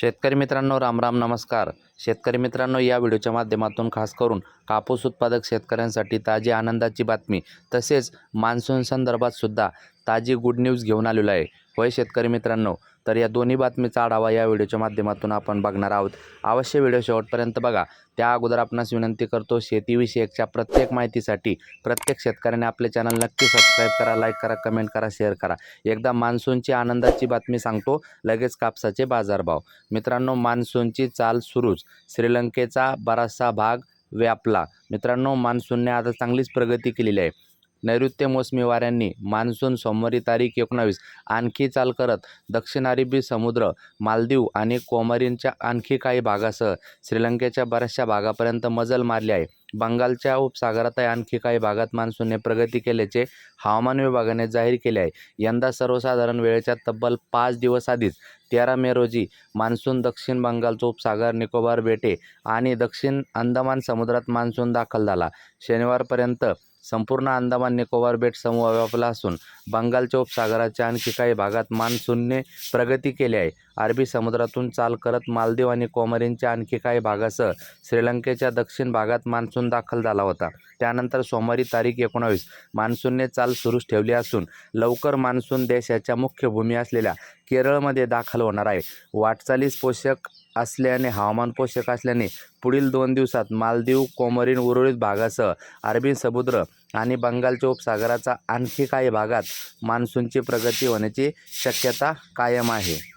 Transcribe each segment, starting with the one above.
शेतकरी मित्रांनो राम राम नमस्कार. शेतकरी मित्रांनो या व्हिडिओच्या माध्यमातून खास करून कापूस उत्पादक शेतकऱ्यांसाठी ताजी आनंदाची बातमी तसेच मान्सून संदर्भात सुद्धा ताजी गुड न्यूज घेऊन आलेलो आहे. होय शेतकरी मित्रांनो तर या दोन्ही बातमीचा आढावा या व्हिडिओच्या माध्यमातून आपण बघणार आहोत. अवश्य व्हिडिओ शेवटपर्यंत बघा. त्या अगोदर आपणास विनंती करतो शेतीविषयकच्या प्रत्येक माहितीसाठी प्रत्येक शेतकऱ्याने आपले चॅनल नक्की सबस्क्राईब करा लाईक करा कमेंट करा शेअर करा. एकदा मान्सूनची आनंदाची बातमी सांगतो लगेच कापसाचे बाजारभाव. मित्रांनो मान्सूनची चाल सुरूच. श्रीलंकेचा बराचसा भाग व्यापला. मित्रांनो मान्सूनने आता चांगलीच प्रगती केलेली आहे. नैऋत्य मोसमी वाऱ्यांनी मान्सून सोमवारी तारीख एकोणावीस. आणखी चाल करत दक्षिण अरेबी समुद्र मालदीव आणि कोमरीनच्या आणखी काही भागासह श्रीलंकेच्या बऱ्याचशा भागापर्यंत मजल मारली आहे. बंगालच्या उपसागरातही आणखी काही भागात मान्सूनने प्रगती केल्याचे हवामान विभागाने जाहीर केले आहे. यंदा सर्वसाधारण वेळेच्या तब्बल पाच दिवस आधीच तेरा मे रोजी मान्सून दक्षिण बंगालचा उपसागर निकोबार बेटे आणि दक्षिण अंदमान समुद्रात मान्सून दाखल झाला. शनिवारपर्यंत संपूर्ण अंदमान निकोबार बेट समूह व्यापला असून बंगालच्या उपसागराच्या आणखी काही भागात मान्सूनने प्रगती केली आहे. अरबी समुद्रातून चाल करत मालदीव आणि कोमरीनच्या आणखी काही भागासह श्रीलंकेच्या दक्षिण भागात मान्सून दाखल झाला होता. त्यानंतर सोमवारी तारीख एकोणावीस. मान्सूनने चाल सुरूच ठेवली असून लवकर मान्सून देशाच्या मुख्य भूमी असलेल्या केरळमध्ये दाखल होणार आहे. वाटचालीस पोषक असल्याने हवामान पोषक असल्याने पुढील दोन दिवसात मालदीव कोमरीन उर्वरित भागासह अरबी समुद्र आणि बंगालच्या उपसागराचा आणखी काही भागात मान्सूनची प्रगती होण्याची शक्यता कायम आहे.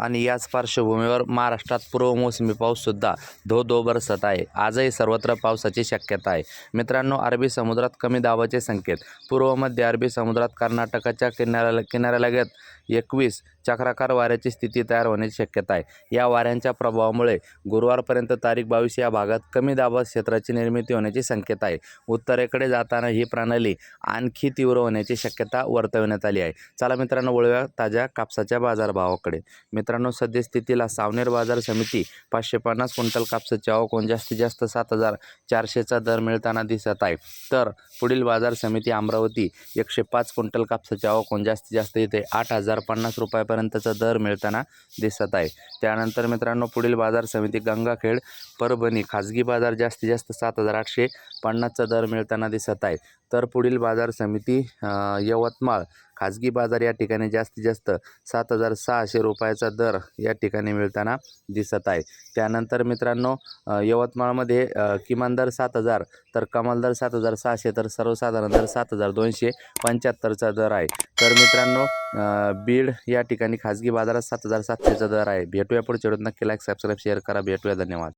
आणि याच पार्श्वभूमीवर महाराष्ट्रात पूर्व मोसमी पाऊससुद्धा धो धो बरसत आहे. आजही सर्वत्र पावसाची शक्यता आहे. मित्रांनो अरबी समुद्रात कमी दाबाचे संकेत. पूर्व मध्य अरबी समुद्रात कर्नाटकाच्या किनाऱ्याला किनाऱ्यालगत एकवीस चक्राकार वाऱ्याची स्थिती तयार होण्याची शक्यता आहे. या वाऱ्यांच्या प्रभावामुळे गुरुवारपर्यंत तारीख बावीस या भागात कमी दाबा क्षेत्राची निर्मिती होण्याची शक्यता आहे. उत्तरेकडे जाताना ही प्रणाली आणखी तीव्र होण्याची शक्यता वर्तवण्यात आली आहे. चला मित्रांनो वळूया ताज्या कापसाच्या बाजारभावाकडे. मित्रांनो सद्यस्थितीला सावनेर बाजार समिती पाचशे पन्नास क्विंटल कापसाची आवक जास्तीत जास्त सात हजार चारशेचा दर मिळताना दिसत आहे. तर पुढील बाजार समिती अमरावती एकशे पाच क्विंटल कापसाची आवक जास्तीत जास्त इथे आठ हजार पन्नास रुपयापर्यंतचा दर मिळताना दिसत आहे. त्यानंतर मित्रांनो पुढील बाजार समिती गंगाखेड परभणी खाजगी बाजार जास्तीत जास्त सात हजार आठशे पन्नासचा दर मिळताना दिसत आहे. तर पुढील बाजार समिती यवतमाळ खाजगी बाजार या ठिकाणी जास्तीत जास्त सात हजार सहाशे रुपयाचा दर या ठिकाणी मिळताना दिसत आहे. त्यानंतर मित्रांनो यवतमाळमध्ये किमान दर सात हजार तर कमाल दर सात हजार सहाशे तर सर्वसाधारण दर सात हजार दोनशे पंच्याहत्तरचा दर आहे. तर मित्रांनो बीड या ठिकाणी खाजगी बाजारात सात हजार सातशेचा दर आहे. भेटूया पुढच्या नक्की लाईक सबस्क्राईब शेअर करा. भेटूया. धन्यवाद.